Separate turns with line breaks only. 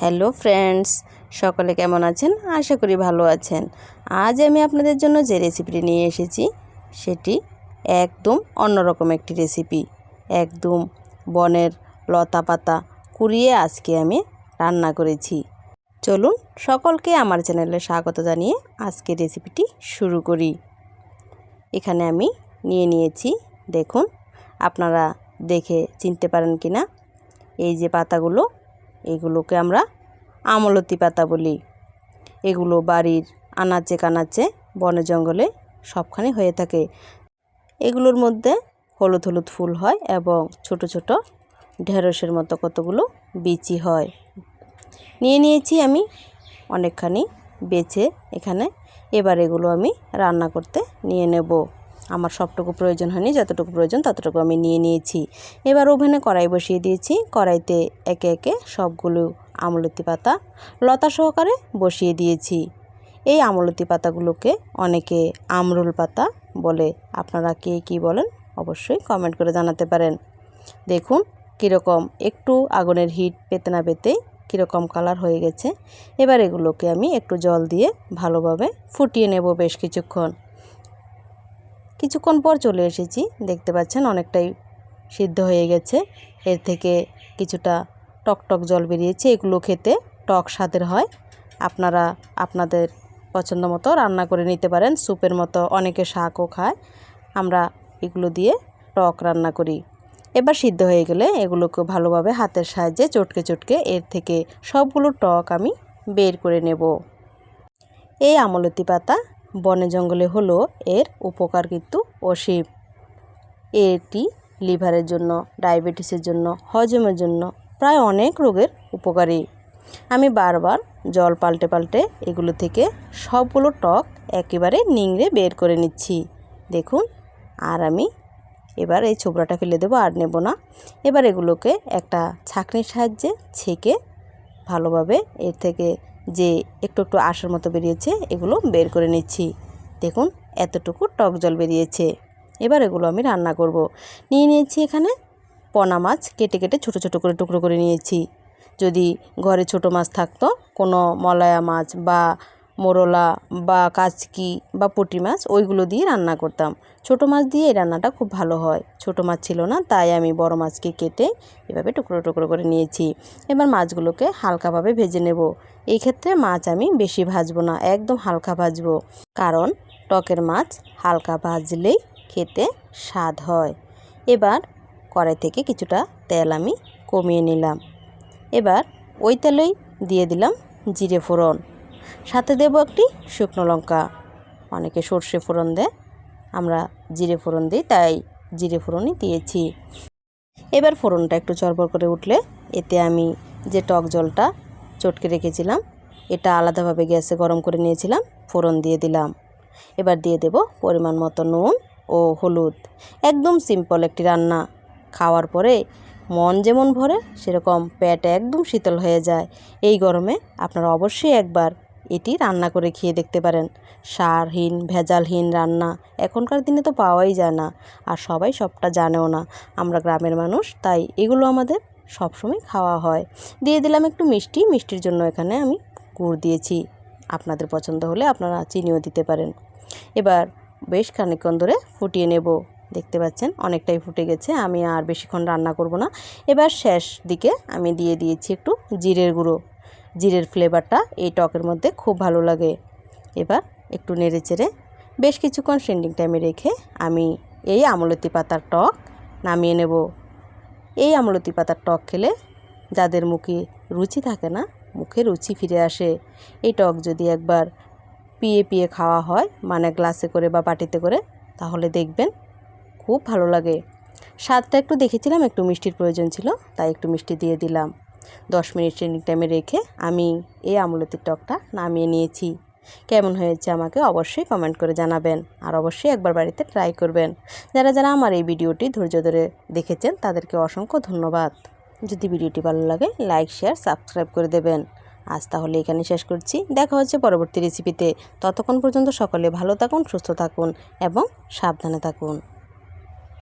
Hello friends, সকলে কেমন আছেন? আশা করি ভালো আছেন। আজ আমি আপনাদের জন্য যে রেসিপিটি নিয়ে এসেছি, সেটি একদম অন্যরকম একটি রেসিপি একদম বনের লতা পাতা কুড়িয়ে আজকে আমি রান্না করেছি। চলুন সকলকে আমার চ্যানেলে স্বাগত জানিয়ে আজকে রেসিপিটি শুরু করি। এখানে আমি নিয়ে নিয়েছি, দেখুন, আপনারা দেখে চিনতে পারেন কি না এই যে পাতাগুলো এগুলোকে আমরা আমলতি পাতা বলি। এগুলো বাড়ির আনাচে কানাচে বনে জঙ্গলে সবখানে হয়ে থাকে। এগুলোর মধ্যে হলুদ হলুদ ফুল হয় এবং ছোট ছোট ঢেঁড়সের মতো কতগুলো বিচি হয়। নিয়ে নিয়েছি আমি অনেকখানি বেছে এখানে। এবার এগুলো আমি রান্না করতে নিয়ে নেব। আমার সবটুকু প্রয়োজন হয়নি, যতটুকু প্রয়োজন ততটুকু আমি নিয়ে নিয়েছি। এবার ওভেনে কড়াই বসিয়ে দিয়েছি, কড়াইতে একে একে সবগুলো আমলতি পাতা লতা সহকারে বসিয়ে দিয়েছি। এই আমলতি পাতাগুলোকে অনেকে আমরুল পাতা বলে আপনারা কে কী বলেন অবশ্যই কমেন্ট করে জানাতে পারেন। দেখুন কীরকম একটু আগুনের হিট পেতে না পেতেই কীরকম কালার হয়ে গেছে। এবার এগুলোকে আমি একটু জল দিয়ে ভালোভাবে ফুটিয়ে নেব বেশ কিছুক্ষণ। কিছুক্ষণ পর চলে এসেছি। দেখতে পাচ্ছেন অনেকটাই সিদ্ধ হয়ে গেছে। এর থেকে কিছুটা টক টক জল বেরিয়েছে। এগুলো খেতে টক স্বাদের হয়। আপনারা আপনাদের পছন্দ মতো রান্না করে নিতে পারেন। স্যুপের মতো অনেকে শাকও খায়। আমরা এগুলো দিয়ে টক রান্না করি। এবার সিদ্ধ হয়ে গেলে এগুলোকে ভালোভাবে হাতের সাহায্যে চটকে চটকে এর থেকে সবগুলো টক আমি বের করে নেব। এই আমলতি পাতা বনে জঙ্গলে হলো এর উপকার কিন্তু অসীম। এটি লিভারের জন্য, ডায়াবেটিসের জন্য, হজমের জন্য প্রায় অনেক রোগের উপকারী। আমি বারবার জল পাল্টে পাল্টে এগুলো থেকে সবগুলো টক একেবারে নিংড়ে বের করে নিচ্ছি। দেখুন, আর আমি এবার এই ছোবড়াটা ফেলে দেবো, আর নেব না। এবার এগুলোকে একটা ছাঁকনির সাহায্যে ছেঁকে ভালোভাবে এর থেকে যে একটু একটু আসার মতো বেরিয়েছে, এগুলো বের করে নিচ্ছি। দেখুন, এতটুকু টক জল বেরিয়েছে। এবার এগুলো আমি রান্না করব। নিয়ে নিয়েছি এখানে পনা মাছ, কেটে কেটে ছোট ছোট করে টুকরো করে নিয়েছি। যদি ঘরে ছোট মাছ থাকতো, কোনো মলায়া মাছ বা মোরলা বা কাচকি বা পুঁটি মাছ, ওইগুলো দিয়ে রান্না করতাম। ছোট মাছ দিয়ে এই রান্নাটা খুব ভালো হয়। ছোট মাছ ছিল না, তাই আমি বড় মাছকে কেটে এভাবে টুকরো টুকরো করে নিয়েছি। এবার মাছগুলোকে হালকাভাবে ভেজে নেব। এই ক্ষেত্রে মাছ আমি বেশি ভাজবো না, একদম হালকা ভাজবো। কারণ টকের মাছ হালকা ভাজলেই খেতে স্বাদ হয়। এবার কড়াই থেকে কিছুটা তেল আমি কমিয়ে নিলাম। এবার ওই তেলেই দিয়ে দিলাম জিরে ফোড়ন। সাথে দেব একটি শুকনো লঙ্কা। অনেকে সর্ষে ফোড়ন দেয়, আমরা জিরে ফোড়ন দিই, তাই জিরে ফোড়নই দিয়েছি। এবার ফোড়নটা একটু চরবর করে উঠলে, এতে আমি যে টক জলটা চটকে রেখেছিলাম, এটা আলাদাভাবে গ্যাসে গরম করে নিয়েছিলাম, ফোড়ন দিয়ে দিলাম। এবার দিয়ে দেব পরিমাণ মতো নুন ও হলুদ। একদম সিম্পল একটি রান্না। খাওয়ার পরে মন যেমন ভরে, সেরকম পেট একদম শীতল হয়ে যায়। এই গরমে আপনারা অবশ্যই একবার এটি রান্না করে খেয়ে দেখতে পারেন। সারহীন, ভেজালহীন রান্না এখনকার দিনে তো পাওয়াই যায় না। আর সবাই সবটা জানেও না। আমরা গ্রামের মানুষ, তাই এগুলো আমাদের সবসময় খাওয়া হয়। দিয়ে দিলাম একটু মিষ্টি। মিষ্টির জন্য এখানে আমি গুড় দিয়েছি। আপনাদের পছন্দ হলে আপনারা চিনিও দিতে পারেন। এবার বেশ খানিকক্ষণ ধরে ফুটিয়ে নেব। দেখতে পাচ্ছেন, অনেকটাই ফুটে গেছে। আমি আর বেশিক্ষণ রান্না করব না। এবার শেষ দিকে আমি দিয়ে দিয়েছি একটু জিরের গুঁড়ো। জিরের ফ্লেভারটা এই টকের মধ্যে খুব ভালো লাগে। এবার একটু নেড়ে চেড়ে বেশ কিছুক্ষণ সেন্ডিং টাইমে রেখে আমি এই আমলতি পাতার টক নামিয়ে নেব। এই আমলতি পাতার টক খেলে যাদের মুখে রুচি থাকে না, মুখে রুচি ফিরে আসে। এই টক যদি একবার পিয়ে পিয়ে খাওয়া হয় মানে গ্লাসে করে বা বাটিতে করে, তাহলে দেখবেন খুব ভালো লাগে। স্বাদটা একটু দেখেছিলাম, একটু মিষ্টির প্রয়োজন ছিল, তাই একটু মিষ্টি দিয়ে দিলাম। দশ মিনিট ট্রেনিং টাইমে রেখে আমি এই আমলতির টকটা নামিয়ে নিয়েছি। কেমন হয়েছে আমাকে অবশ্যই কমেন্ট করে জানাবেন। আর অবশ্যই একবার বাড়িতে ট্রাই করবেন। যারা যারা আমার এই ভিডিওটি ধৈর্য ধরে দেখেছেন, তাদেরকে অসংখ্য ধন্যবাদ। যদি ভিডিওটি ভালো লাগে লাইক শেয়ার সাবস্ক্রাইব করে দেবেন। আজ তাহলে এখানে শেষ করছি। দেখা হচ্ছে পরবর্তী রেসিপিতে ততক্ষণ পর্যন্ত সকলে ভালো থাকুন, সুস্থ থাকুন এবং সাবধানে থাকুন।